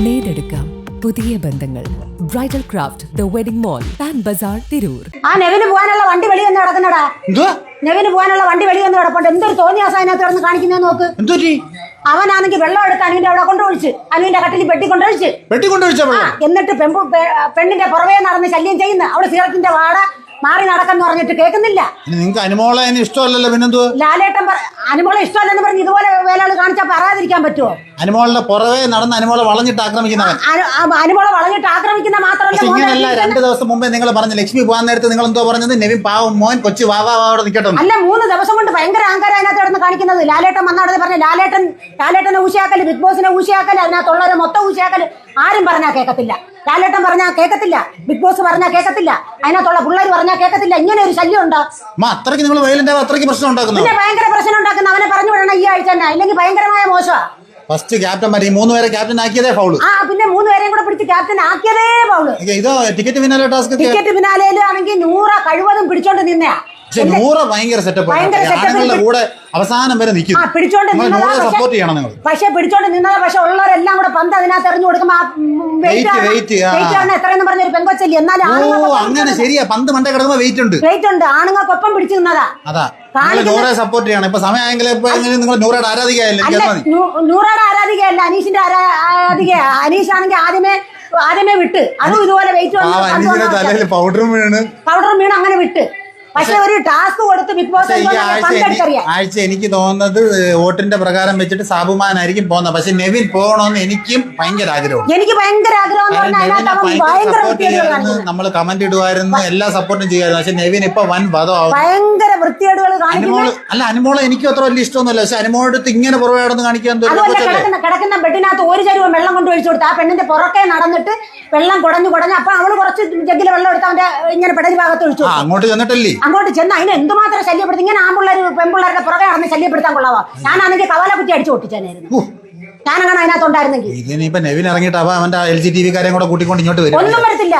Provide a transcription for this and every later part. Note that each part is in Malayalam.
നേടെടുക്കാം പുതിയ ബന്ധങ്ങൾ. Bridal craft the wedding mall Pan Bazaar Tirur ആ നെവിന് പോകാനുള്ള വണ്ടി വെളി എന്ന് കിടക്കുന്നടാ. നെവിന് പോകാനുള്ള വണ്ടി വെളി എന്ന് കിടപ്പുണ്ട്. എന്തൊരു തോന്നിയാസം അതിനകത്ത് കിടന്ന് കാണിക്കുന്നത് നോക്ക്. അവനാണെങ്കിൽ വെള്ളം എടുത്ത് അനുവിന്റെ അവിടെ കൊണ്ടൊഴിച്ച് അനുവിന്റെ കട്ടിൽ പെട്ടി കൊണ്ടൊഴിച്ച് പെട്ടി കൊണ്ടൊഴിച്ച എന്നിട്ട് പെമ്പു പെണ്ണിന്റെ പുറവേ നടന്ന് ശല്യം ചെയ്യുന്ന അവിടെ സീറത്തിന്റെ വാട മാറി നടക്കെന്ന് പറഞ്ഞിട്ട് കേൾക്കുന്നില്ല. ഇനി നിങ്ങക്ക് അനുമോളെ ഇഷ്ടമല്ലല്ലോ പിന്നെന്തോ ലാലേട്ടൻ പറ അനുമോളെ ഇഷ്ടമല്ലെന്ന് പറഞ്ഞ് ഇതുപോലെ വേലകൾ കാണിച്ചാൽ പറയാതിരിക്കാൻ പറ്റുമോ അനുമോളുടെ പുറവേ നടന്ന അനുമോളെ വളഞ്ഞിട്ട് ആക്രമിക്കുന്നവൻ. അനുമോളെ വളഞ്ഞിട്ട് ആക്രമിക്കുന്ന മാത്രമല്ല ഇങ്ങനെയല്ല രണ്ട് ദിവസം മുമ്പേ നിങ്ങൾ പറഞ്ഞു ലക്ഷ്മി പോകാൻ നേരത്തെ നിങ്ങൾ എന്തോ പറഞ്ഞത്? നെവിൻ പാവം മോൻ കൊച്ചു വാവാ അവിടെ നിൽക്കട്ടെ. അല്ല മൂന്ന് ദിവസം കൊണ്ട് ഭയങ്കര ആങ്കാരം അതിനകത്ത് കിടന്ന് കാണിക്കുന്നത്. ലാലേട്ടൻ വന്നാടത് പറഞ്ഞ ലാലേട്ടൻ ലാലേട്ടനെ ഊശിയാക്കൽ ബിഗ് ബോസിനെ ഊശിയാക്കൽ അതിനകത്തുള്ളവരെ മൊത്തം ഊശിയാക്കൽ. ആരും പറഞ്ഞാൽ കേൾക്കത്തില്ല ലാലേട്ടൻ പറഞ്ഞാൽ കേൾക്കത്തില്ല ബിഗ് ബോസ് പറഞ്ഞാൽ കേൾക്കത്തില്ല അതിനകത്തുള്ള പിള്ളേർ പറഞ്ഞാൽ കേൾക്കത്തില്ല ഇങ്ങനെ ഒരു ശല്യം ഉണ്ടോ? അത്രയ്ക്ക് നിങ്ങൾ വെയിലിന്റെ അത്രയ്ക്ക് പ്രശ്നം ഉണ്ടാക്കുന്നു? പിന്നെ ഭയങ്കര പ്രശ്നം ഉണ്ടാക്കുന്ന അവനെ പറഞ്ഞു വിടണം ഈ ആഴ്ച തന്നെ. അല്ലെങ്കിൽ ഭയങ്കരമായ മോശമാ. ഫസ്റ്റ് ക്യാപ്റ്റൻ ഈ മൂന്ന് പേരെ ക്യാപ്റ്റൻ ആക്കിയതേ ഫൗൾ ആ പിന്നെ മൂന്ന് പേരെയും കൂടെ പിടിച്ച് ക്യാപ്റ്റൻ ആക്കിയതേ ഫൗൾ ഇതോ ടിക്കറ്റ് ഫിനാലെ ടാസ്ക് ടിക്കറ്റ് പിന്നാലെയിൽ ആണെങ്കിൽ നൂറ കഴിവതും പിടിച്ചോണ്ട് നിന്നയാ. പക്ഷെ നൂറ് ഭയങ്കര സെറ്റപ്പ് ഭയങ്കര setup ആണുങ്ങളുടെ കൂടെ അവസാനം വരെ നിൽക്കും. സപ്പോർട്ട് ചെയ്യണം നിങ്ങൾ. പക്ഷെ പിടിച്ചോണ്ട് നിന്നതാ പക്ഷെ ഉള്ളവരെല്ലാം കൂടെ പന്ത് അതിനകത്ത് എറിഞ്ഞു കൊടുക്കുമ്പോ എത്രയെന്ന് പെങ്കൊച്ചല്ലേ? എന്നാലും അങ്ങനെ ശരിയാ. പന്ത് മണ്ടേ കിടക്കുമ്പോ വെയിറ്റ് ഉണ്ട്. വെയിറ്റ് ഉണ്ട്. ആണുങ്ങൾക്കൊപ്പം പിടിച്ചു നിന്നതാ. അതാ. നൂറെ സപ്പോർട്ട് ചെയ്യണം. ഇപ്പൊ സമയമായെങ്കിൽ നിങ്ങൾ നൂറയുടെ ആരാധികയല്ലേ? നൂറയുടെ അനീഷിന്റെ ആരാ- ആരാധിക അനീഷ് ആണെങ്കിൽ ആദ്യമേ ആദ്യമേ വിട്ട്. അതും ഇതുപോലെ വെയിറ്റ് പൗഡറും വീണ്. പൗഡർ വീണ് അങ്ങനെ വിട്ട്. പക്ഷെ ഒരു ടാസ്ക് കൊടുത്ത് ബിഗ് ബോസ് ആഴ്ച എനിക്ക് തോന്നുന്നത് വോട്ടിന്റെ പ്രകാരം വെച്ചിട്ട് സാബുമാനായിരിക്കും പോകുന്നത്. പക്ഷെ നെവിൻ പോകണമെന്ന് എനിക്കും ഭയങ്കര ആഗ്രഹം എനിക്ക് ഭയങ്കര ആഗ്രഹം നമ്മൾ കമന്റ് ഇടുമായിരുന്നു എല്ലാ സപ്പോർട്ടും ചെയ്യായിരുന്നു പക്ഷെ നെവിൻ ഇപ്പൊ വൻ വധമാവും ഭയങ്കര വൃത്തികേടുകൾ അല്ല അനുമോള എനിക്കും അത്ര വലിയ ഇഷ്ടമൊന്നുമില്ല. പക്ഷെ അനുമോളുടെ അടുത്ത് ഇങ്ങനെ നടന്ന് കാണിക്കാൻ കിടക്കുന്ന ബെഡിനകത്ത് ഒരു ചരുവം വെള്ളം കൊണ്ട് ഒഴിച്ചു കൊടുത്ത് ആ പെണ്ണിന്റെ പുറക്കെ നടന്നിട്ട് വെള്ളം കുടഞ്ഞു കുടഞ്ഞു അപ്പൊ അവൾ കുറച്ച് ജഗ്ഗിൽ വെള്ളം എടുത്ത് അവന്റെ ഇങ്ങനെ പെടലി ഭാഗത്ത് ഒഴിച്ചു അങ്ങോട്ട് ചെന്നിട്ടല്ലേ? അങ്ങോട്ട് ചെന്ന് അതിനെ എന്തുമാത്രം ശല്യപ്പെടുത്തി? ഇങ്ങനെ ആമ്പിള്ളേർ പെമ്പിള്ളേരുടെ പുറകെ നടന്ന് ശല്യപ്പെടുത്താൻ കൊള്ളാവോ? ഞാനാണെങ്കിൽ കവല കുറ്റി അടിച്ചു പൊട്ടിച്ചേനായിരുന്നു. ഹൂ, ഞാനങ്ങനെ അതിനകത്തുണ്ടായിരുന്നെങ്കിൽ. ഇതിനിപ്പോ നെവിൻ ഇറങ്ങിയിട്ട് അപ്പൊ അവന്റെ എൽ ജി ടി കാര്യം കൂടെ കൂട്ടിക്കൊണ്ട് ഇങ്ങോട്ട് വരും. ഒന്നും വരത്തില്ല.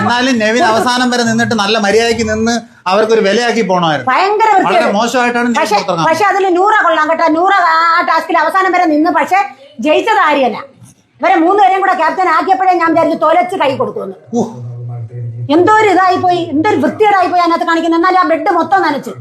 എന്നാലും നെവിൻ അവസാനം വരെ നിന്നിട്ട് നല്ല മര്യാദയ്ക്ക് നിന്ന് അവർക്കൊരു വിലയാക്കി പോണമായിരുന്നു. ഭയങ്കര വളരെ മോശമായിട്ടാണ് പക്ഷെ പക്ഷെ അതിൽ നൂറ കൊള്ളാം കേട്ടോ. നൂറ ആ ടാസ്കിൽ അവസാനം വരെ നിന്ന് പക്ഷെ ജയിച്ചത് ആര്യല്ല ഇവരെ മൂന്നുപേരെയും കൂടെ ക്യാപ്റ്റൻ ആക്കിയപ്പോഴേ ഞാൻ വിചാരിച്ചു തൊലച്ച് കൈ കൊടുക്കുമെന്ന്. എന്തോ ഒരു ഇതായി പോയി എന്തൊരു വൃത്തികേടായി പോയി അതിനകത്ത് കാണിക്കുന്നത് എന്നാലും ആ ബെഡ് മൊത്തം നനച്ച്.